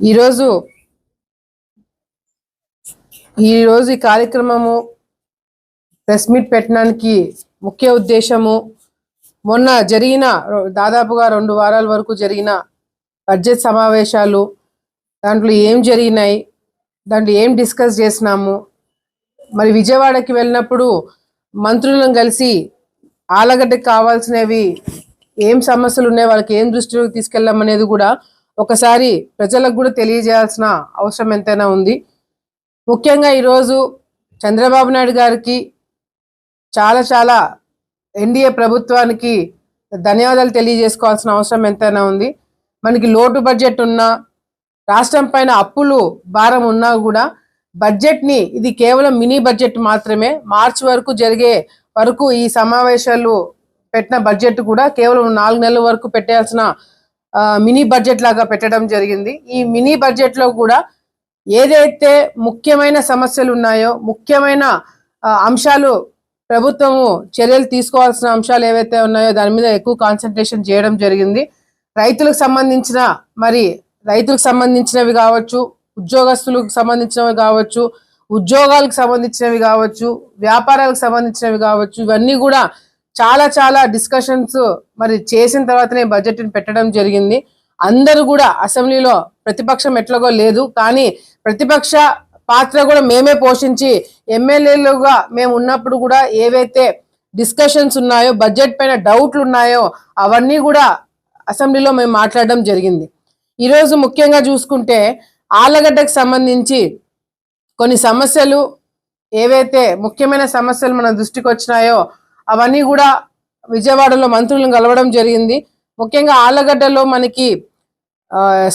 ఈరోజు ఈరోజు ఈ కార్యక్రమము ప్రెస్ మీట్ పెట్టడానికి ముఖ్య ఉద్దేశము మొన్న జరిగిన దాదాపుగా రెండు వారాల వరకు జరిగిన బడ్జెట్ సమావేశాలు దాంట్లో ఏం జరిగినాయి దాంట్లో ఏం డిస్కస్ చేసినాము మరి విజయవాడకి వెళ్ళినప్పుడు మంత్రులను కలిసి ఆలగడ్డకి కావాల్సినవి ఏం సమస్యలు ఉన్నాయి వాళ్ళకి ఏం దృష్టిలోకి తీసుకెళ్ళామనేది కూడా ఒకసారి ప్రజలకు కూడా తెలియజేయాల్సిన అవసరం ఎంతైనా ఉంది. ముఖ్యంగా ఈరోజు చంద్రబాబు నాయుడు గారికి చాలా చాలా ఎన్డీఏ ప్రభుత్వానికి ధన్యవాదాలు తెలియజేసుకోవాల్సిన అవసరం ఎంతైనా ఉంది. మనకి లోటు బడ్జెట్ ఉన్నా రాష్ట్రం పైన అప్పులు భారం ఉన్నా కూడా బడ్జెట్ని ఇది కేవలం మినీ బడ్జెట్ మాత్రమే మార్చి వరకు జరిగే వరకు ఈ సమావేశాలు పెట్టిన బడ్జెట్ కూడా కేవలం నాలుగు నెలల వరకు పెట్టాల్సిన మినీ బడ్జెట్ లాగా పెట్టడం జరిగింది. ఈ మినీ బడ్జెట్లో కూడా ఏదైతే ముఖ్యమైన సమస్యలు ఉన్నాయో ముఖ్యమైన అంశాలు ప్రభుత్వము చర్యలు తీసుకోవాల్సిన అంశాలు ఏవైతే ఉన్నాయో దాని మీద ఎక్కువ కాన్సన్ట్రేషన్ చేయడం జరిగింది. రైతులకు సంబంధించిన మరి రైతులకు సంబంధించినవి కావచ్చు ఉద్యోగస్తులకు సంబంధించినవి కావచ్చు ఉద్యోగాలకు సంబంధించినవి కావచ్చు వ్యాపారాలకు సంబంధించినవి కావచ్చు ఇవన్నీ కూడా చాలా చాలా డిస్కషన్స్ మరి చేసిన తర్వాతనే బడ్జెట్ని పెట్టడం జరిగింది. అందరూ కూడా అసెంబ్లీలో ప్రతిపక్షం ఎట్లాగో లేదు. కానీ ప్రతిపక్ష పాత్ర కూడా మేమే పోషించి ఎమ్మెల్యేలుగా మేము ఉన్నప్పుడు కూడా ఏవైతే డిస్కషన్స్ ఉన్నాయో బడ్జెట్ పైన డౌట్లు ఉన్నాయో అవన్నీ కూడా అసెంబ్లీలో మేము మాట్లాడడం జరిగింది. ఈరోజు ముఖ్యంగా చూసుకుంటే ఆలగడ్డకు సంబంధించి కొన్ని సమస్యలు ఏవైతే ముఖ్యమైన సమస్యలు మన దృష్టికి వచ్చినాయో అవన్నీ కూడా విజయవాడలో మంత్రులను కలవడం జరిగింది. ముఖ్యంగా ఆలగడ్డలో మనకి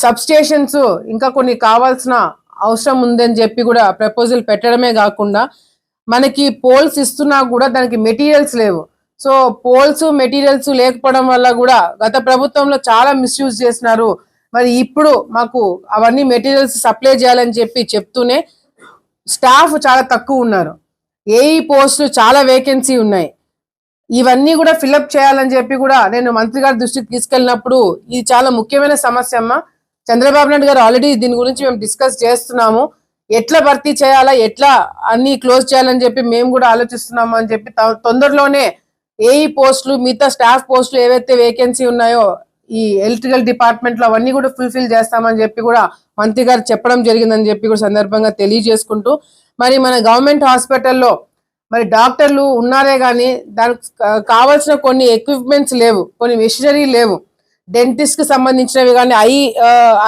సబ్స్టేషన్స్ ఇంకా కొన్ని కావాల్సిన అవసరం ఉందని చెప్పి కూడా ప్రపోజల్ పెట్టడమే కాకుండా మనకి పోల్స్ ఇస్తున్నా కూడా దానికి మెటీరియల్స్ లేవు. సో పోల్స్ మెటీరియల్స్ లేకపోవడం వల్ల కూడా గత ప్రభుత్వంలో చాలా మిస్యూజ్ చేసినారు. మరి ఇప్పుడు మాకు అవన్నీ మెటీరియల్స్ సప్లై చేయాలని చెప్పి చెప్తూనే స్టాఫ్ చాలా తక్కువ ఉన్నారు. ఏఈ పోస్టులు చాలా వేకెన్సీ ఉన్నాయి. ఇవన్నీ కూడా ఫిలప్ చేయాలని చెప్పి కూడా నేను మంత్రి గారి దృష్టికి తీసుకెళ్ళినప్పుడు ఇది చాలా ముఖ్యమైన సమస్య అమ్మా. చంద్రబాబు నాయుడు గారు ఆల్రెడీ దీని గురించి మేము డిస్కస్ చేస్తున్నాము. ఎట్లా భర్తీ చేయాలా ఎట్లా అన్ని క్లోజ్ చేయాలని చెప్పి మేము కూడా ఆలోచిస్తున్నాము అని చెప్పి తొందరలోనే ఏఈ పోస్టులు మిగతా స్టాఫ్ పోస్టులు ఏవైతే వేకెన్సీ ఉన్నాయో ఈ ఎలక్ట్రికల్ డిపార్ట్మెంట్లో అవన్నీ కూడా ఫుల్ఫిల్ చేస్తామని చెప్పి కూడా మంత్రి గారు చెప్పడం జరిగిందని చెప్పి కూడా సందర్భంగా తెలియజేసుకుంటూ మరి మన గవర్నమెంట్ హాస్పిటల్లో మరి డాక్టర్లు ఉన్నారే కానీ దానికి కావాల్సిన కొన్ని ఎక్విప్మెంట్స్ లేవు కొన్ని మెషినరీ లేవు. డెంటిస్ట్కి సంబంధించినవి కానీ ఐ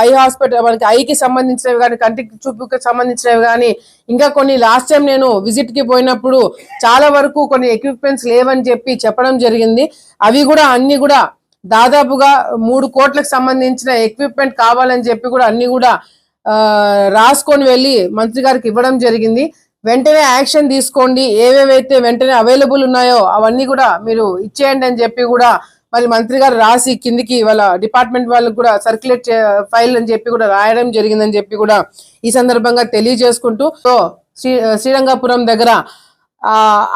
ఐ హాస్పిటల్ మనకి ఐకి సంబంధించినవి కానీ కంటికి చూపుకి సంబంధించినవి కానీ ఇంకా కొన్ని లాస్ట్ టైం నేను విజిట్కి పోయినప్పుడు చాలా వరకు కొన్ని ఎక్విప్మెంట్స్ లేవని చెప్పి చెప్పడం జరిగింది. అవి కూడా అన్ని కూడా దాదాపుగా మూడు కోట్లకు సంబంధించిన ఎక్విప్మెంట్ కావాలని చెప్పి కూడా అన్ని కూడా రాసుకొని వెళ్ళి మంత్రి గారికి ఇవ్వడం జరిగింది. వెంటనే యాక్షన్ తీసుకోండి. ఏవేవైతే వెంటనే అవైలబుల్ ఉన్నాయో అవన్నీ కూడా మీరు ఇచ్చేయండి అని చెప్పి కూడా మరి మంత్రి గారు రాసి కిందికి వాళ్ళ డిపార్ట్మెంట్ వాళ్ళకి కూడా సర్క్యులేట్ ఫైల్ అని చెప్పి కూడా రాయడం జరిగిందని చెప్పి కూడా ఈ సందర్భంగా తెలియజేసుకుంటూ సో శ్రీ శ్రీరంగపురం దగ్గర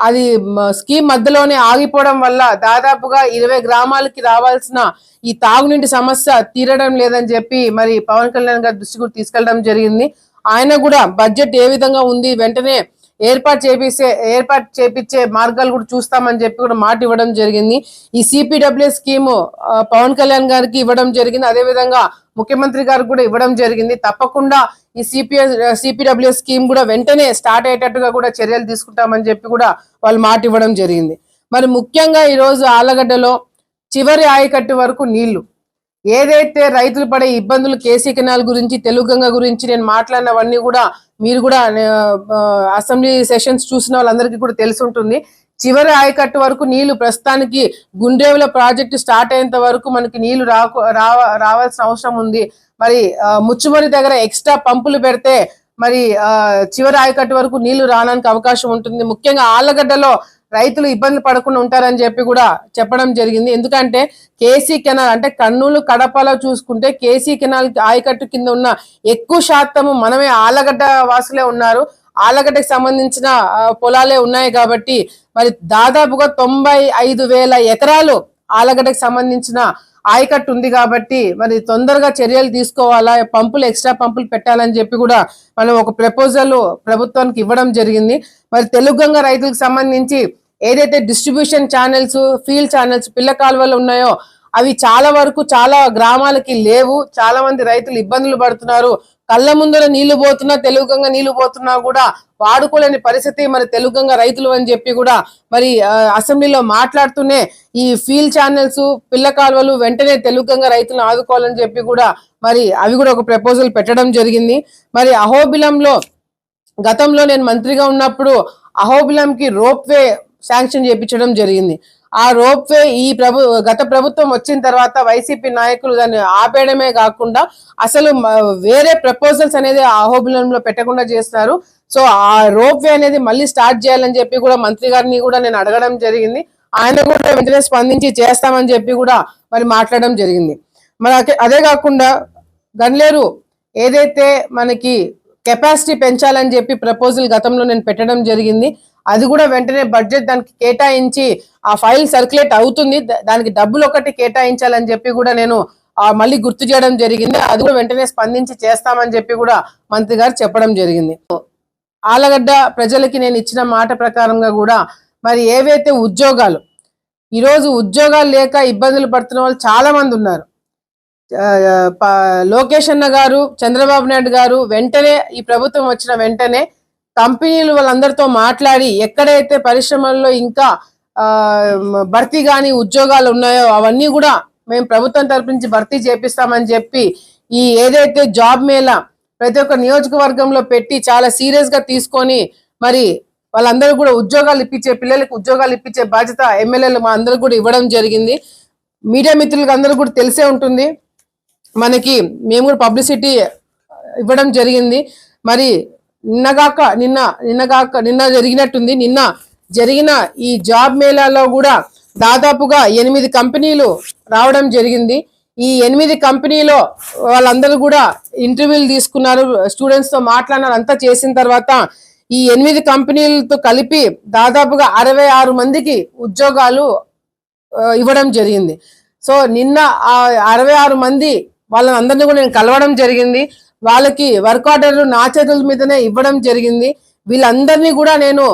అది స్కీమ్ మధ్యలోనే ఆగిపోవడం వల్ల దాదాపుగా ఇరవై గ్రామాలకి రావాల్సిన ఈ తాగునీటి సమస్య తీరడం లేదని చెప్పి మరి పవన్ కళ్యాణ్ గారి దృష్టి కూడా తీసుకెళ్ళడం జరిగింది. ఆయన కూడా బడ్జెట్ ఏ విధంగా ఉంది వెంటనే ఏర్పాటు చేపిస్తే ఏర్పాటు చేపించే మార్గాలు కూడా చూస్తామని చెప్పి కూడా మాట ఇవ్వడం జరిగింది. ఈ సిపిడబ్ల్యూ స్కీమ్ పవన్ కళ్యాణ్ గారికి ఇవ్వడం జరిగింది. అదే విధంగా ముఖ్యమంత్రి గారికి కూడా ఇవ్వడం జరిగింది. తప్పకుండా ఈ సిపిఎస్ సిపిడబ్ల్యూ స్కీమ్ కూడా వెంటనే స్టార్ట్ అయ్యేటట్టుగా కూడా చర్యలు తీసుకుంటామని చెప్పి కూడా వాళ్ళు మాట ఇవ్వడం జరిగింది. మరి ముఖ్యంగా ఈరోజు ఆలగడ్డలో చివరి ఆయకట్టు వరకు నీళ్ళు. ఏదైతే రైతులు పడే ఇబ్బందులు కేసీ కెనాల్ గురించి తెలుగంగ గురించి నేను మాట్లాడినవన్నీ కూడా మీరు కూడా అసెంబ్లీ సెషన్స్ చూసిన వాళ్ళందరికీ కూడా తెలిసి ఉంటుంది చివరి ఆయకట్టు వరకు నీళ్ళు ప్రస్తుతానికి గుండేవుల ప్రాజెక్టు స్టార్ట్ అయ్యేంత వరకు మనకి నీళ్ళు రాకు రావ రావాల్సిన అవసరం ఉంది. మరి ముచ్చుమరి దగ్గర ఎక్స్ట్రా పంపులు పెడితే మరి ఆ, చివరి ఆయకట్టు వరకు నీళ్ళు రావడానికి అవకాశం ఉంటుంది. ముఖ్యంగా ఆళ్ళగడ్డలో రైతులు ఇబ్బంది పడకుండా ఉంటారని చెప్పి కూడా చెప్పడం జరిగింది. ఎందుకంటే కేసీ కెనాల్ అంటే కర్నూలు కడపలో చూసుకుంటే కేసీ కెనాల్ ఆయకట్టు కింద ఉన్న ఎక్కువ శాతము మనమే ఆలగడ్డ వాసులే ఉన్నారు. ఆలగడ్డకి సంబంధించిన పొలాలే ఉన్నాయి కాబట్టి మరి దాదాపుగా తొంభై ఐదు వేల ఎకరాలు ఆలగడ్డకి సంబంధించిన ఆయకట్టు ఉంది కాబట్టి మరి తొందరగా చర్యలు తీసుకోవాలా పంపులు ఎక్స్ట్రా పంపులు పెట్టాలని చెప్పి కూడా మనం ఒక ప్రపోజల్ ప్రభుత్వానికి ఇవ్వడం జరిగింది. మరి తెలుగు రైతులకు సంబంధించి ఏదైతే డిస్ట్రిబ్యూషన్ ఛానల్స్ ఫీల్డ్ ఛానల్స్ పిల్ల కాలువలు ఉన్నాయో అవి చాలా వరకు చాలా గ్రామాలకి లేవు. చాలా మంది రైతులు ఇబ్బందులు పడుతున్నారు. కళ్ళ ముందర నీళ్ళు పోతున్నా తెలుగు గంగ నీళ్ళు పోతున్నా కూడా వాడుకోలేని పరిస్థితి మరి తెలుగు గంగ రైతులు అని చెప్పి కూడా మరి అసెంబ్లీలో మాట్లాడుతూనే ఈ ఫీల్డ్ ఛానల్స్ పిల్ల కాలువలు వెంటనే తెలుగు గంగ రైతులను ఆదుకోవాలని చెప్పి కూడా మరి అవి కూడా ఒక ప్రపోజల్ పెట్టడం జరిగింది. మరి అహోబిలంలో గతంలో నేను మంత్రిగా ఉన్నప్పుడు అహోబిలంకి రోప్ వే శాంక్షన్ చేయించడం జరిగింది. ఆ రోప్ వే ఈ ప్రభు గత ప్రభుత్వం వచ్చిన తర్వాత వైసీపీ నాయకులు దాన్ని ఆపేయడమే కాకుండా అసలు వేరే ప్రపోజల్స్ అనేది ఆ పెట్టకుండా చేస్తున్నారు సో ఆ రోప్ వే అనేది మళ్ళీ స్టార్ట్ చేయాలని చెప్పి కూడా మంత్రి గారిని కూడా నేను అడగడం జరిగింది. ఆయన కూడా వెంటనే స్పందించి చేస్తామని చెప్పి కూడా మరి మాట్లాడడం జరిగింది. మరి అదే- అదే కాకుండా గన్లేరు ఏదైతే మనకి కెపాసిటీ పెంచాలని చెప్పి ప్రపోజల్ గతంలో నేను పెట్టడం జరిగింది. అది కూడా వెంటనే బడ్జెట్ దానికి కేటాయించి ఆ ఫైల్ సర్క్యులేట్ అవుతుంది. దానికి డబ్బులు ఒకటి కేటాయించాలని చెప్పి కూడా నేను మళ్ళీ గుర్తు చేయడం జరిగింది. అది కూడా వెంటనే స్పందించి చేస్తామని చెప్పి కూడా మంత్రి గారు చెప్పడం జరిగింది. ఆలగడ్డ ప్రజలకి నేను ఇచ్చిన మాట ప్రకారంగా కూడా మరి ఏవైతే ఉద్యోగాలు ఈరోజు ఉద్యోగాలు లేక ఇబ్బందులు పడుతున్న వాళ్ళు చాలా మంది ఉన్నారు లోకేష్ అన్న గారు చంద్రబాబు నాయుడు గారు వెంటనే ఈ ప్రభుత్వం వచ్చిన వెంటనే కంపెనీలు వాళ్ళందరితో మాట్లాడి ఎక్కడైతే పరిశ్రమల్లో ఇంకా భర్తీ కాని ఉద్యోగాలు ఉన్నాయో అవన్నీ కూడా మేము ప్రభుత్వం తరపు నుంచి భర్తీ చేపిస్తామని చెప్పి ఈ ఏదైతే జాబ్ మేళా ప్రతి ఒక్క నియోజకవర్గంలో పెట్టి చాలా సీరియస్గా తీసుకొని మరి వాళ్ళందరూ కూడా ఉద్యోగాలు ఇప్పించే పిల్లలకు ఉద్యోగాలు ఇప్పించే బాధ్యత ఎమ్మెల్యేలు మా అందరూ కూడా ఇవ్వడం జరిగింది. మీడియా మిత్రులకు అందరూ కూడా తెలిసే ఉంటుంది. మనకి మేము కూడా పబ్లిసిటీ ఇవ్వడం జరిగింది. మరి నిన్నగాక నిన్న నిన్నగాక నిన్న జరిగినట్టుంది. నిన్న జరిగిన ఈ జాబ్ మేళాలో కూడా దాదాపుగా ఎనిమిది కంపెనీలు రావడం జరిగింది. ఈ ఎనిమిది కంపెనీలో వాళ్ళందరూ కూడా ఇంటర్వ్యూలు తీసుకున్నారు స్టూడెంట్స్తో మాట్లాడినారు అంతా చేసిన తర్వాత ఈ ఎనిమిది కంపెనీలతో కలిపి దాదాపుగా అరవై ఆరు మందికి ఉద్యోగాలు ఇవ్వడం జరిగింది. సో నిన్న ఆ అరవై ఆరు మంది వాళ్ళని అందరినీ కూడా నేను కలవడం జరిగింది. వాళ్ళకి వర్క్ ఆర్డర్లు నా చేతుల మీదనే ఇవ్వడం జరిగింది. వీళ్ళందరినీ కూడా నేను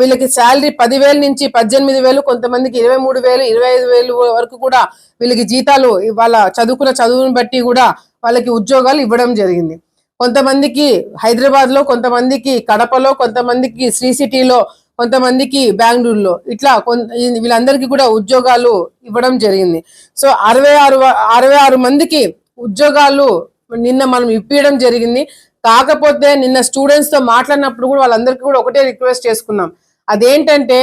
వీళ్ళకి శాలరీ పదివేల నుంచి పద్దెనిమిది వేలు కొంతమందికి ఇరవై మూడు వేలు ఇరవై ఐదు వేలు వరకు కూడా వీళ్ళకి జీతాలు వాళ్ళ చదువుకున్న చదువుని బట్టి కూడా వాళ్ళకి ఉద్యోగాలు ఇవ్వడం జరిగింది. కొంతమందికి హైదరాబాద్లో కొంతమందికి కడపలో కొంతమందికి శ్రీ సిటీలో కొంతమందికి బెంగళూరులో ఇట్లా వీళ్ళందరికీ కూడా ఉద్యోగాలు ఇవ్వడం జరిగింది. సో అరవై ఆరు అరవై ఆరు మందికి ఉద్యోగాలు నిన్న మనం ఇప్పించడం జరిగింది. కాకపోతే నిన్న స్టూడెంట్స్తో మాట్లాడినప్పుడు కూడా వాళ్ళందరికీ కూడా ఒకటే రిక్వెస్ట్ చేసుకున్నాం. అదేంటంటే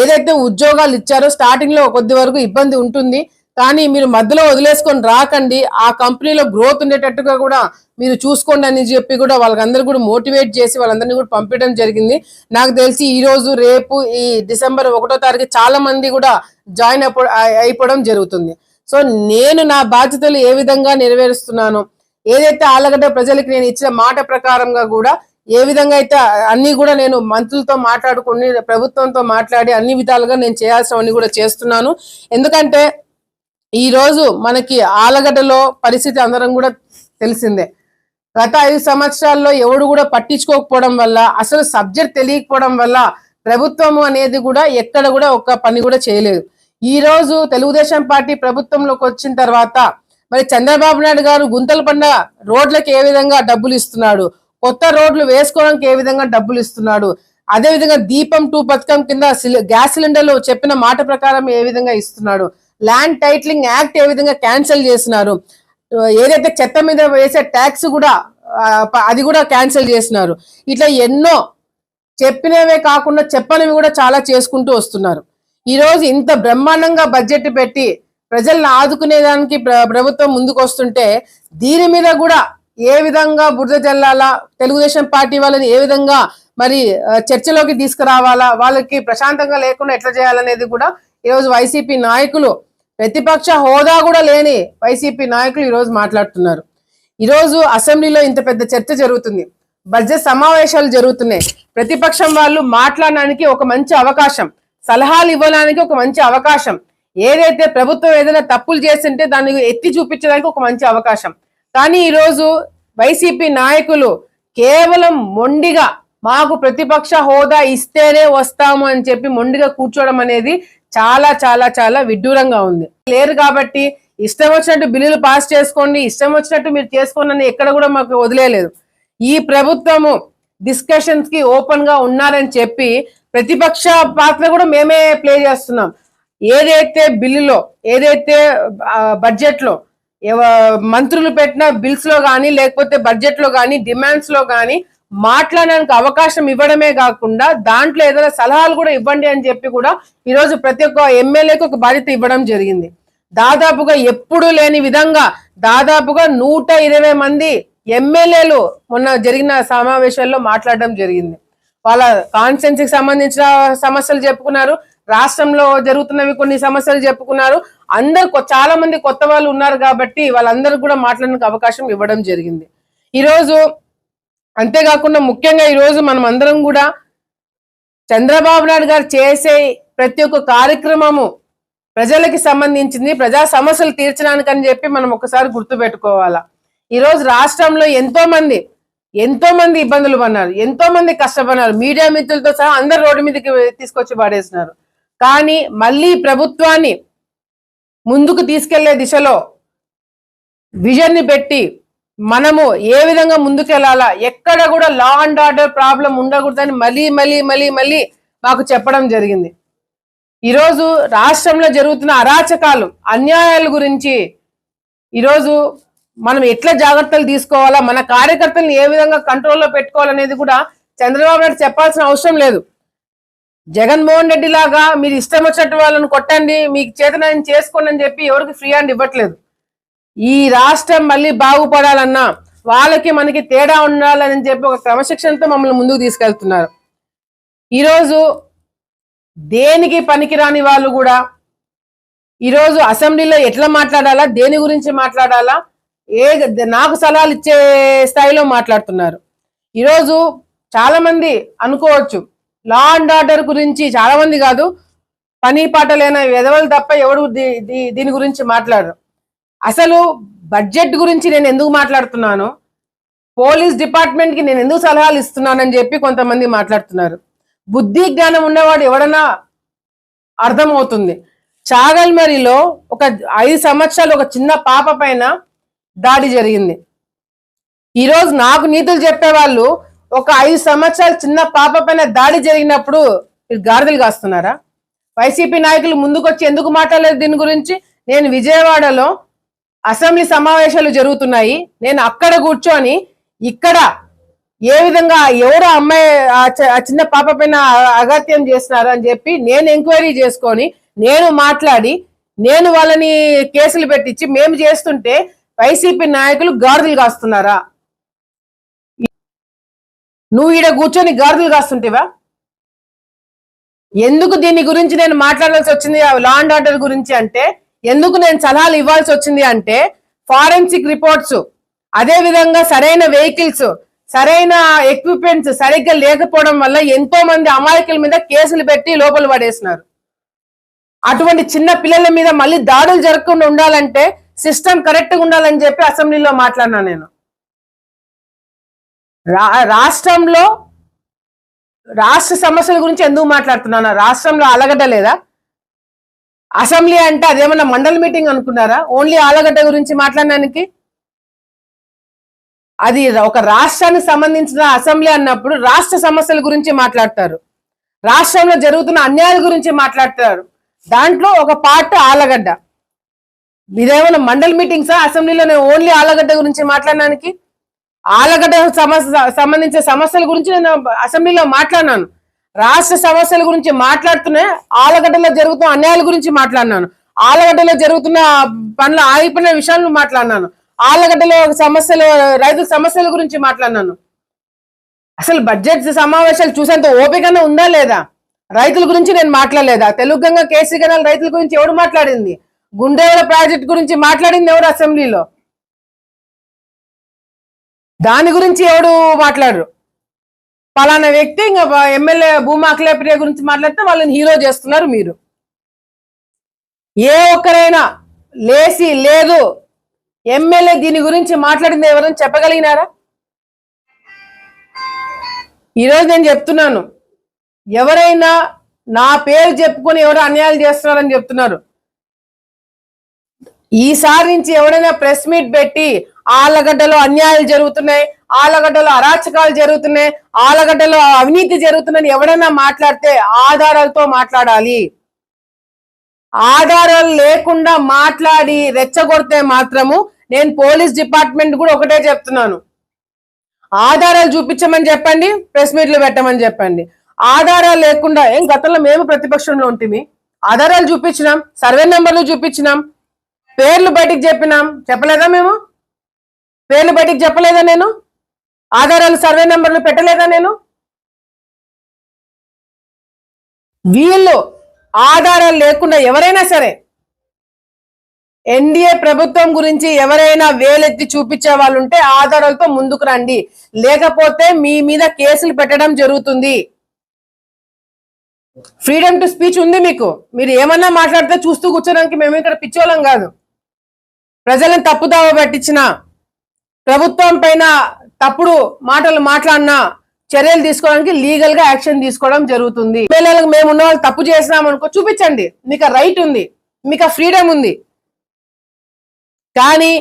ఏదైతే ఉద్యోగాలు ఇచ్చారో స్టార్టింగ్లో కొద్ది వరకు ఇబ్బంది ఉంటుంది. కానీ మీరు మధ్యలో వదిలేసుకొని రాకండి. ఆ కంపెనీలో గ్రోత్ ఉండేటట్టుగా కూడా మీరు చూసుకోండి అని చెప్పి కూడా వాళ్ళందరూ కూడా మోటివేట్ చేసి వాళ్ళందరినీ కూడా పంపించడం జరిగింది. నాకు తెలిసి ఈ రోజు రేపు ఈ డిసెంబర్ ఒకటో తారీఖు చాలా మంది కూడా జాయిన్ అయిపో అయిపోవడం జరుగుతుంది. సో నేను నా బాధ్యతలు ఏ విధంగా నెరవేరుస్తున్నాను ఏదైతే ఆలగడ్డ ప్రజలకు నేను ఇచ్చిన మాట ప్రకారంగా కూడా ఏ విధంగా అయితే అన్ని కూడా నేను మంత్రులతో మాట్లాడుకుని ప్రభుత్వంతో మాట్లాడి అన్ని విధాలుగా నేను చేయాల్సినవన్నీ కూడా చేస్తున్నాను. ఎందుకంటే ఈ రోజు మనకి ఆలగడ్డలో పరిస్థితి అందరం కూడా తెలిసిందే. గత ఐదు సంవత్సరాల్లో ఎవడు కూడా పట్టించుకోకపోవడం వల్ల అసలు సబ్జెక్ట్ తెలియకపోవడం వల్ల ప్రభుత్వం అనేది కూడా ఎక్కడ కూడా ఒక్క పని కూడా చేయలేదు. ఈ రోజు తెలుగుదేశం పార్టీ ప్రభుత్వంలోకి వచ్చిన తర్వాత మరి చంద్రబాబు నాయుడు గారు గుంతల పండ రోడ్లకి ఏ విధంగా డబ్బులు ఇస్తున్నాడు? కొత్త రోడ్లు వేసుకోవడానికి ఏ విధంగా డబ్బులు ఇస్తున్నాడు? అదే విధంగా దీపం టూ పథకం కింద సిలి- గ్యాస్ సిలిండర్లు చెప్పిన మాట ప్రకారం ఏ విధంగా ఇస్తున్నాడు? ల్యాండ్ టైటిలింగ్ యాక్ట్ ఏ విధంగా క్యాన్సిల్ చేసినారు? ఏదైతే చెత్త మీద వేసే ట్యాక్స్ కూడా అది కూడా క్యాన్సిల్ చేసినారు. ఇట్లా ఎన్నో చెప్పినవే కాకుండా చెప్పనివి కూడా చాలా చేసుకుంటూ వస్తున్నారు. ఈరోజు ఇంత బ్రహ్మాండంగా బడ్జెట్ పెట్టి ప్రజల్ని ఆదుకునేదానికి ప్ర- ప్రభుత్వం ముందుకు వస్తుంటే దీని మీద కూడా ఏ విధంగా బురద జల్లాలా? తెలుగుదేశం పార్టీ వాళ్ళని ఏ విధంగా మరి చర్చలోకి తీసుకురావాలా? వాళ్ళకి ప్రశాంతంగా లేకుండా ఎట్లా చేయాలనేది కూడా ఈరోజు వైసీపీ నాయకులు ప్రతిపక్ష హోదా కూడా లేని వైసీపీ నాయకులు ఈరోజు మాట్లాడుతున్నారు. ఈరోజు అసెంబ్లీలో ఇంత పెద్ద చర్చ జరుగుతుంది. బడ్జెట్ సమావేశాలు జరుగుతున్నాయి. ప్రతిపక్షం వాళ్ళు మాట్లాడడానికి ఒక మంచి అవకాశం సలహాలు ఇవ్వడానికి ఒక మంచి అవకాశం. ఏదైతే ప్రభుత్వం ఏదైనా తప్పులు చేస్తుంటే దాన్ని ఎత్తి చూపించడానికి ఒక మంచి అవకాశం. కానీ ఈరోజు వైసీపీ నాయకులు కేవలం మొండిగా మాకు ప్రతిపక్ష హోదా ఇస్తేనే వస్తాము అని చెప్పి మొండిగా కూర్చోవడం అనేది చాలా చాలా చాలా విడ్డూరంగా ఉంది. లేరు కాబట్టి ఇష్టం వచ్చినట్టు బిల్లులు పాస్ చేసుకోండి ఇష్టం వచ్చినట్టు మీరు చేసుకోండి ఎక్కడ కూడా మాకు వదిలేదు ఈ ప్రభుత్వము డిస్కషన్స్కి ఓపెన్గా ఉన్నారని చెప్పి ప్రతిపక్ష పాత్ర కూడా మేమే ప్లే చేస్తున్నాం. ఏదైతే బిల్లులో ఏదైతే బడ్జెట్లో ఎవ- మంత్రులు పెట్టిన బిల్స్లో కానీ లేకపోతే బడ్జెట్లో కానీ డిమాండ్స్లో కానీ మాట్లాడడానికి అవకాశం ఇవ్వడమే కాకుండా దాంట్లో ఏదైనా సలహాలు కూడా ఇవ్వండి అని చెప్పి కూడా ఈరోజు ప్రతి ఒక్క ఎమ్మెల్యేకి ఒక బాధ్యత ఇవ్వడం జరిగింది. దాదాపుగా ఎప్పుడు లేని విధంగా దాదాపుగా నూట ఇరవై మంది ఎమ్మెల్యేలు మొన్న జరిగిన సమావేశాల్లో మాట్లాడడం జరిగింది. వాళ్ళ కాన్స్టెన్సీకి సంబంధించిన సమస్యలు చెప్పుకున్నారు. రాష్ట్రంలో జరుగుతున్నవి కొన్ని సమస్యలు చెప్పుకున్నారు. అందరు చాలా మంది కొత్త వాళ్ళు ఉన్నారు కాబట్టి వాళ్ళందరూ కూడా మాట్లాడడానికి అవకాశం ఇవ్వడం జరిగింది. ఈరోజు అంతేకాకుండా ముఖ్యంగా ఈరోజు మనం అందరం కూడా చంద్రబాబు నాయుడు గారు చేసే ప్రతి ఒక్క కార్యక్రమము ప్రజలకి సంబంధించింది ప్రజా సమస్యలు తీర్చడానికి అని చెప్పి మనం ఒకసారి గుర్తు పెట్టుకోవాలా ఈరోజు రాష్ట్రంలో ఎంతో మంది ఎంతో మంది ఇబ్బందులు పడినారు ఎంతో మంది కష్టపడినారు మీడియా మిత్రులతో సహా అందరు రోడ్డు మీదకి తీసుకొచ్చి పాడేసినారు. కానీ మళ్ళీ ప్రభుత్వాన్ని ముందుకు తీసుకెళ్ళే దిశలో విజన్ని పెట్టి మనము ఏ విధంగా ముందుకెళ్ళాలా ఎక్కడ కూడా లా అండ్ ఆర్డర్ ప్రాబ్లం ఉండకూడదని మళ్ళీ మళ్ళీ మళ్ళీ మళ్ళీ మాకు చెప్పడం జరిగింది. ఈరోజు రాష్ట్రంలో జరుగుతున్న అరాచకాలు అన్యాయాల గురించి ఈరోజు మనం ఎట్లా జాగ్రత్తలు తీసుకోవాలా? మన కార్యకర్తలను ఏ విధంగా కంట్రోల్లో పెట్టుకోవాలనేది కూడా చంద్రబాబు నాయుడు చెప్పాల్సిన అవసరం లేదు. జగన్మోహన్ రెడ్డి లాగా మీరు ఇష్టం వచ్చినట్టు వాళ్ళని కొట్టండి మీకు చేతనని చేసుకోండి అని చెప్పి ఎవరికి ఫ్రీ అండ్ ఇవ్వట్లేదు. ఈ రాష్ట్రం మళ్ళీ బాగుపడాలన్నా వాళ్ళకి మనకి తేడా ఉండాలని చెప్పి ఒక క్రమశిక్షణతో మమ్మల్ని ముందుకు తీసుకెళ్తున్నారు. ఈరోజు దేనికి పనికిరాని వాళ్ళు కూడా ఈరోజు అసెంబ్లీలో ఎట్లా మాట్లాడాలా దేని గురించి మాట్లాడాలా ఏ నాకు సలహాలు ఇచ్చే స్థాయిలో మాట్లాడుతున్నారు. ఈరోజు చాలామంది అనుకోవచ్చు లా అండ్ ఆర్డర్ గురించి చాలా మంది కాదు. పని పాట లేని విధవలు తప్ప ఎవడు దీ- దీ- దీని గురించి మాట్లాడరు. అసలు బడ్జెట్ గురించి నేను ఎందుకు మాట్లాడుతున్నాను? పోలీస్ డిపార్ట్మెంట్కి నేను ఎందుకు సలహాలు ఇస్తున్నానని చెప్పి కొంతమంది మాట్లాడుతున్నారు. బుద్ధి జ్ఞానం ఉన్నవాడు ఎవడన్నా అర్థమవుతుంది. చాగల్మరిలో ఒక ఐదు సంవత్సరాలు ఒక చిన్న పాప పైన దాడి జరిగింది. ఈరోజు నాకు నీతులు చెప్పేవాళ్ళు ఒక ఐదు సంవత్సరాలు చిన్న పాప పైన దాడి జరిగినప్పుడు మీరు గాడిదలు కాస్తున్నారా? వైసీపీ నాయకులు ముందుకొచ్చి ఎందుకు మాట్లాడలేదు దీని గురించి? నేను విజయవాడలో అసెంబ్లీ సమావేశాలు జరుగుతున్నాయి. నేను అక్కడ కూర్చొని ఇక్కడ ఏ విధంగా ఎవరు అమ్మాయి ఆ ఆ చిన్న పాప పైన అగత్యం చేస్తున్నారు అని చెప్పి నేను ఎంక్వైరీ చేసుకొని నేను మాట్లాడి నేను వాళ్ళని కేసులు పెట్టించి మేము చేస్తుంటే వైసీపీ నాయకులు గాడిదలు కాస్తున్నారా? నువ్వు ఈడ కూర్చొని గాడిదలు కాస్తుంటేవా? ఎందుకు దీని గురించి నేను మాట్లాడాల్సి వచ్చింది? లా అండ్ ఆర్డర్ గురించి అంటే ఎందుకు నేను సలహాలు ఇవ్వాల్సి వచ్చింది అంటే ఫారెన్సిక్ రిపోర్ట్స్ అదే విధంగా సరైన వెహికల్స్ సరైన ఎక్విప్మెంట్స్ సరిగ్గా లేకపోవడం వల్ల ఎంతో మంది అమాయకుల మీద కేసులు పెట్టి లోపల పడేసినారు. అటువంటి చిన్న పిల్లల మీద మళ్ళీ దాడులు జరగకుండా ఉండాలంటే సిస్టమ్ కరెక్ట్గా ఉండాలని చెప్పి అసెంబ్లీలో మాట్లాడినా నేను. రా- రాష్ట్రంలో రాష్ట్ర సమస్యల గురించి ఎందుకు మాట్లాడుతున్నాను రాష్ట్రంలో అలగడ్డ లేదా? అసెంబ్లీ అంటే అదేమన్నా మండల మీటింగ్ అనుకున్నారా? ఓన్లీ ఆలగడ్డ గురించి మాట్లాడడానికి అది ఒక రాష్ట్రానికి సంబంధించిన అసెంబ్లీ అన్నప్పుడు రాష్ట్ర సమస్యల గురించి మాట్లాడతారు. రాష్ట్రంలో జరుగుతున్న అన్యాయాల గురించి మాట్లాడతారు. దాంట్లో ఒక పార్ట్ ఆలగడ్డ. ఇదేమైనా మండల్ మీటింగ్సా? అసెంబ్లీలో ఓన్లీ ఆలగడ్డ గురించి మాట్లాడడానికి ఆలగడ్డ సమస్య సంబంధించిన సమస్యల గురించి నేను అసెంబ్లీలో మాట్లాడినాను. రాష్ట్ర సమస్యల గురించి మాట్లాడుతూనే ఆలగడ్డలో జరుగుతున్న అన్యాయాల గురించి మాట్లాడినాను. ఆలగడ్డలో జరుగుతున్న పనులు ఆగిపోయిన విషయాలను మాట్లాడినాను. ఆలగడ్డలో సమస్యలు రైతుల సమస్యల గురించి మాట్లాడినాను. అసలు బడ్జెట్ సమావేశాలు చూసేంత ఓపికనే ఉందా లేదా? రైతుల గురించి నేను మాట్లాడలేదా? తెలుగు గంగ కేసీ కెనాల్ రైతుల గురించి ఎవడు మాట్లాడింది? గుండెల ప్రాజెక్ట్ గురించి మాట్లాడింది ఎవరు అసెంబ్లీలో? దాని గురించి ఎవడు మాట్లాడరు? పలానా వ్యక్తి ఇంకా ఎమ్మెల్యే భూమా అఖిలప్రియ గురించి మాట్లాడితే వాళ్ళని హీరో చేస్తున్నారు మీరు. ఏ ఒక్కరైనా లేసి లేదు ఎమ్మెల్యే దీని గురించి మాట్లాడింది ఎవరైనా చెప్పగలిగినారా? ఈరోజు నేను చెప్తున్నాను. ఎవరైనా నా పేరు చెప్పుకొని ఎవరు అన్యాయాలు చేస్తున్నారని చెప్తున్నారు. ఈసారి నుంచి ఎవరైనా ప్రెస్ మీట్ పెట్టి ఆలగడ్డలో అన్యాయాలు జరుగుతున్నాయి ఆలగడ్డలో అరాచకాలు జరుగుతున్నాయి ఆలగడ్డలో అవినీతి జరుగుతుందని ఎవరైనా మాట్లాడితే ఆధారాలతో మాట్లాడాలి. ఆధారాలు లేకుండా మాట్లాడి రెచ్చగొడితే మాత్రము నేను పోలీస్ డిపార్ట్మెంట్ కూడా ఒకటే చెప్తున్నాను. ఆధారాలు చూపించమని చెప్పండి ప్రెస్ మీట్లు పెట్టమని చెప్పండి. ఆధారాలు లేకుండా ఏం గతంలో మేము ప్రతిపక్షంలో ఉంటుంది ఆధారాలు చూపించినాం సర్వే నెంబర్లు చూపించినాం పేర్లు బయటికి చెప్పినాం. చెప్పలేదా మేము? పేర్లు బయటికి చెప్పలేదా నేను? ఆధారాలు సర్వే నెంబర్లు పెట్టలేదా నేను? వీళ్ళు ఆధారాలు లేకుండా ఎవరైనా సరే ఎన్డీఏ ప్రభుత్వం గురించి ఎవరైనా వేలెత్తి చూపించే వాళ్ళు ఉంటే ఆధారాలతో ముందుకు రండి. లేకపోతే మీ మీద కేసులు పెట్టడం జరుగుతుంది. ఫ్రీడమ్ టు స్పీచ్ ఉంది మీకు. మీరు ఏమన్నా మాట్లాడితే చూస్తూ కూర్చోడానికి మేము ఇక్కడ పిచ్చోళం కాదు. ప్రజలను తప్పుదావ పట్టించిన ప్రభుత్వం పైన తప్పుడు మాటలు మాట్లాడినా చర్యలు తీసుకోవడానికి లీగల్గా యాక్షన్ తీసుకోవడం జరుగుతుంది. ఎమ్మెల్యేలకు మేము ఉన్న వాళ్ళు తప్పు చేసినాం అనుకో చూపించండి. మీకు రైట్ ఉంది. మీకు ఫ్రీడమ్ ఉంది. కానీ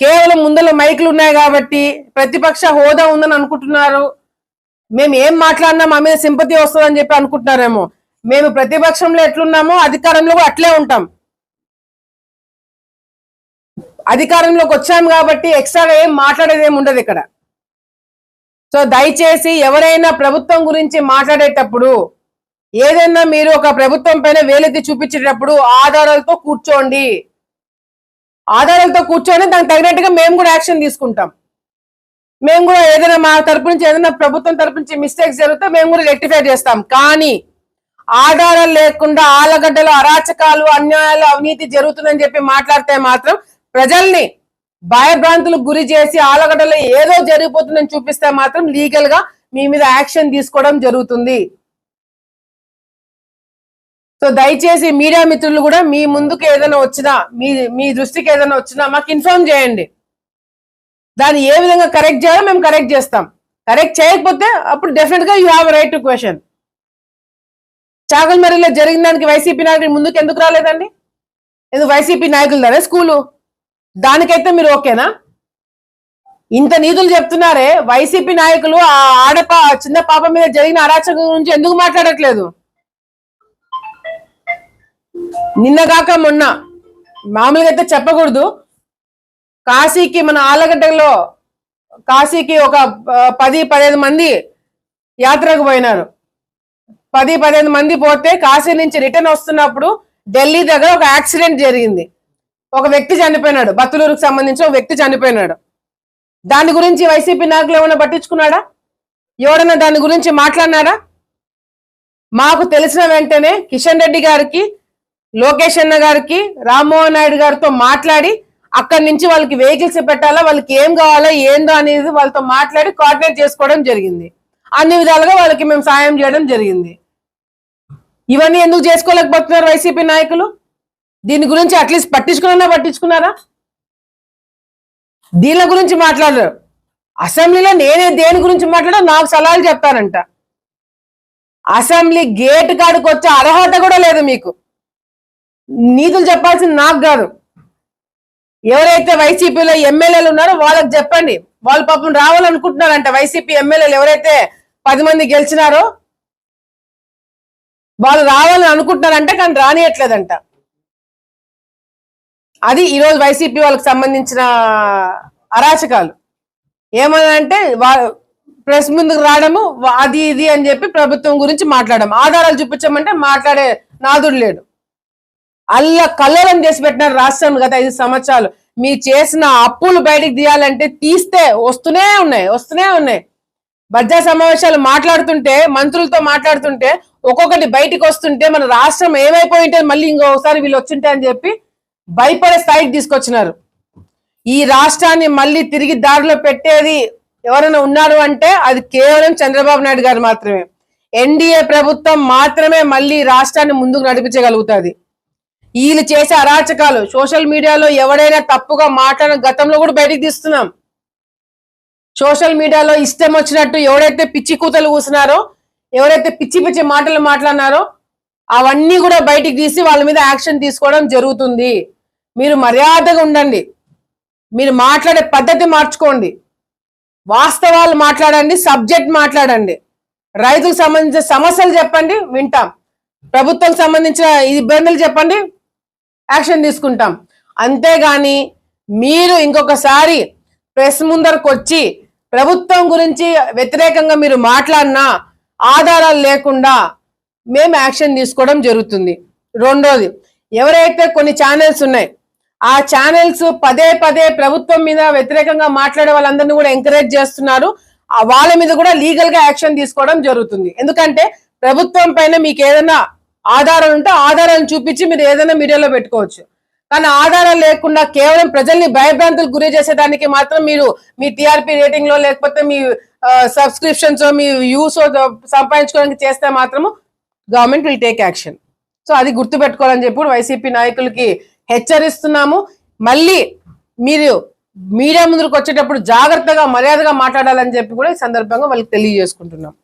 కేవలం ముందర మైకులు ఉన్నాయి కాబట్టి ప్రతిపక్ష హోదా ఉందని అనుకుంటున్నారు. మేము ఏం మాట్లాడినా మా మీద సింపతి వస్తుందని చెప్పి అనుకుంటున్నారేమో. మేము ప్రతిపక్షంలో ఎట్లున్నామో అధికారంలో కూడా అట్లే ఉంటాం. అధికారంలోకి వచ్చాం కాబట్టి ఎక్స్ట్రాగా ఏం మాట్లాడేది ఏమి ఉండదు ఇక్కడ. సో దయచేసి ఎవరైనా ప్రభుత్వం గురించి మాట్లాడేటప్పుడు ఏదైనా మీరు ఒక ప్రభుత్వం పైన వేలెత్తి చూపించేటప్పుడు ఆధారాలతో కూర్చోండి. ఆధారాలతో కూర్చొని దానికి తగినట్టుగా మేము కూడా యాక్షన్ తీసుకుంటాం. మేము కూడా ఏదైనా మా తరపు నుంచి ఏదైనా ప్రభుత్వం తరపు నుంచి మిస్టేక్స్ జరిగితే మేము కూడా రెక్టిఫై చేస్తాం. కానీ ఆధారాలు లేకుండా ఆలగడ్డలు అరాచకాలు అన్యాయాలు అవినీతి జరుగుతుందని చెప్పి మాట్లాడితే మాత్రం ప్రజల్ని భయభ్రాంతులకు గురి చేసి ఆలగడ్డలో ఏదో జరిగిపోతుందని చూపిస్తే మాత్రం లీగల్గా మీ మీద యాక్షన్ తీసుకోవడం జరుగుతుంది. సో దయచేసి మీడియా మిత్రులు కూడా మీ ముందుకు ఏదైనా వచ్చినా మీ మీ దృష్టికి ఏదైనా వచ్చినా మాకు ఇన్ఫార్మ్ చేయండి. దాన్ని ఏ విధంగా కరెక్ట్ చేయాలో మేము కరెక్ట్ చేస్తాం. కరెక్ట్ చేయకపోతే అప్పుడు డెఫినెట్గా you have right to question చాగల్మరిలో జరిగిన దానికి వైసీపీ నాయకుడు ముందుకు ఎందుకు రాలేదండి? ఎందుకు వైసీపీ నాయకులు స్కూలు. దానికైతే మీరు ఓకేనా? ఇంత నీతులు చెప్తున్నారే వైసీపీ నాయకులు ఆ ఆడపా చిన్న పాప మీద జరిగిన అరాచకం గురించి ఎందుకు మాట్లాడట్లేదు? నిన్నగాక మొన్న మామూలుగా అయితే చెప్పకూడదు. కాశీకి మన ఆలగడ్డలో కాశీకి ఒక పది పదిహేను మంది యాత్రకు పోయినారు. పది పదిహేను మంది పోతే కాశీ నుంచి రిటర్న్ వస్తున్నప్పుడు ఢిల్లీ దగ్గర ఒక యాక్సిడెంట్ జరిగింది. ఒక వ్యక్తి చనిపోయినాడు. బతులూరుకు సంబంధించిన ఒక వ్యక్తి చనిపోయినాడు. దాని గురించి వైసీపీ నాయకులు ఏమైనా పట్టించుకున్నాడా? ఎవడన్నా దాని గురించి మాట్లాడినారా మాకు తెలిసిన వెంటనే కిషన్ రెడ్డి గారికి లోకేష్ అన్న గారికి రామ్మోహన్ నాయుడు గారితో మాట్లాడి అక్కడి నుంచి వాళ్ళకి వెహికల్స్ పెట్టాలా వాళ్ళకి ఏం కావాలా ఏందో అనేది వాళ్ళతో మాట్లాడి కోఆర్డినేట్ చేసుకోవడం జరిగింది. అన్ని విధాలుగా వాళ్ళకి మేము సాయం చేయడం జరిగింది. ఇవన్నీ ఎందుకు చేసుకోలేకపోతున్నారు వైసీపీ నాయకులు? దీని గురించి అట్లీస్ట్ పట్టించుకున్నా పట్టించుకున్నారా? దీని గురించి మాట్లాడరు. అసెంబ్లీలో నేనే దేని గురించి మాట్లాడా నాకు సలహాలు చెప్తారంట. అసెంబ్లీ గేట్ కాడికి వచ్చే అర్హత కూడా లేదు మీకు. నీతులు చెప్పాల్సింది నాకు కాదు. ఎవరైతే వైసీపీలో ఎమ్మెల్యేలు ఉన్నారో వాళ్ళకి చెప్పండి. వాళ్ళు పాపం రావాలనుకుంటున్నారంట వైసీపీ ఎమ్మెల్యేలు ఎవరైతే పది మంది గెలిచినారో. వాళ్ళు రావాలని అనుకుంటున్నారంట కానీ రానియట్లేదంట. అది ఈరోజు వైసీపీ వాళ్ళకి సంబంధించిన అరాచకాలు. ఏమని అంటే ప్రెస్ ముందుకు రావడము అది ఇది అని చెప్పి ప్రభుత్వం గురించి మాట్లాడడం. ఆధారాలు చూపించమంటే మాట్లాడే నాదుడు లేడు. అల్ల కల్లోలం చేసి పెట్టినారు రాష్ట్రం గత ఐదు సంవత్సరాలు. మీ చేసిన అప్పులు బయటికి తీయాలంటే తీస్తే వస్తూనే ఉన్నాయి వస్తూనే ఉన్నాయి. బడ్జెట్ సమావేశాలు మాట్లాడుతుంటే మంత్రులతో మాట్లాడుతుంటే ఒక్కొక్కటి బయటికి వస్తుంటే మన రాష్ట్రం ఏమైపోయి ఉంటుంది మళ్ళీ ఇంకొకసారి వీళ్ళు వచ్చింటే అని చెప్పి భయపడే స్థాయికి తీసుకొచ్చినారు. ఈ రాష్ట్రాన్ని మళ్ళీ తిరిగి దారిలో పెట్టేది ఎవరైనా ఉన్నారు అంటే అది కేవలం చంద్రబాబు నాయుడు గారు మాత్రమే. ఎన్డీఏ ప్రభుత్వం మాత్రమే మళ్ళీ రాష్ట్రాన్ని ముందుకు నడిపించగలుగుతుంది. వీళ్ళు చేసే అరాచకాలు సోషల్ మీడియాలో ఎవడైనా తప్పుగా మాట్లాడిన గతంలో కూడా బయటికి తీస్తున్నాం. సోషల్ మీడియాలో ఇష్టం వచ్చినట్టు ఎవరైతే పిచ్చి కూతలు కూసినారో ఎవరైతే పిచ్చి పిచ్చి మాటలు మాట్లాడినారో అవన్నీ కూడా బయటికి తీసి వాళ్ళ మీద యాక్షన్ తీసుకోవడం జరుగుతుంది. మీరు మర్యాదగా ఉండండి. మీరు మాట్లాడే పద్ధతి మార్చుకోండి. వాస్తవాలు మాట్లాడండి సబ్జెక్ట్ మాట్లాడండి. రైతులకు సంబంధించిన సమస్యలు చెప్పండి వింటాం. ప్రభుత్వం సంబంధించిన ఇబ్బందులు చెప్పండి యాక్షన్ తీసుకుంటాం. అంతేగాని మీరు ఇంకొకసారి ప్రెస్ ముందరకు వచ్చి ప్రభుత్వం గురించి వ్యతిరేకంగా మీరు మాట్లాడినా ఆధారాలు లేకుండా మేము యాక్షన్ తీసుకోవడం జరుగుతుంది. రెండోది ఎవరైతే కొన్ని ఛానల్స్ ఉన్నాయి ఆ ఛానల్స్ పదే పదే ప్రభుత్వం మీద వ్యతిరేకంగా మాట్లాడే వాళ్ళందరినీ కూడా ఎంకరేజ్ చేస్తున్నారు. వాళ్ళ మీద కూడా లీగల్గా యాక్షన్ తీసుకోవడం జరుగుతుంది. ఎందుకంటే ప్రభుత్వం పైన మీకు ఏదైనా ఆధారాలు ఉంటే ఆధారాలను చూపించి మీరు ఏదైనా మీడియాలో పెట్టుకోవచ్చు. కానీ ఆధారాలు లేకుండా కేవలం ప్రజల్ని భయభ్రాంతులకు గురి చేసేదానికి మాత్రం మీరు మీ టీఆర్పీ రేటింగ్లో లేకపోతే మీ సబ్స్క్రిప్షన్స్ మీ వ్యూస్ సంపాదించుకోవడానికి చేస్తే మాత్రము government will take action so అది గుర్తుపెట్టుకోవాలని చెప్పి వైసీపీ నాయకులకి హెచ్చరిస్తున్నాము. మళ్ళీ మీరు మీడియా ముందుకు వచ్చేటప్పుడు జాగ్రత్తగా మర్యాదగా మాట్లాడాలని చెప్పి కూడా ఈ సందర్భంగా వాళ్ళకి తెలియజేసుకుంటున్నాం.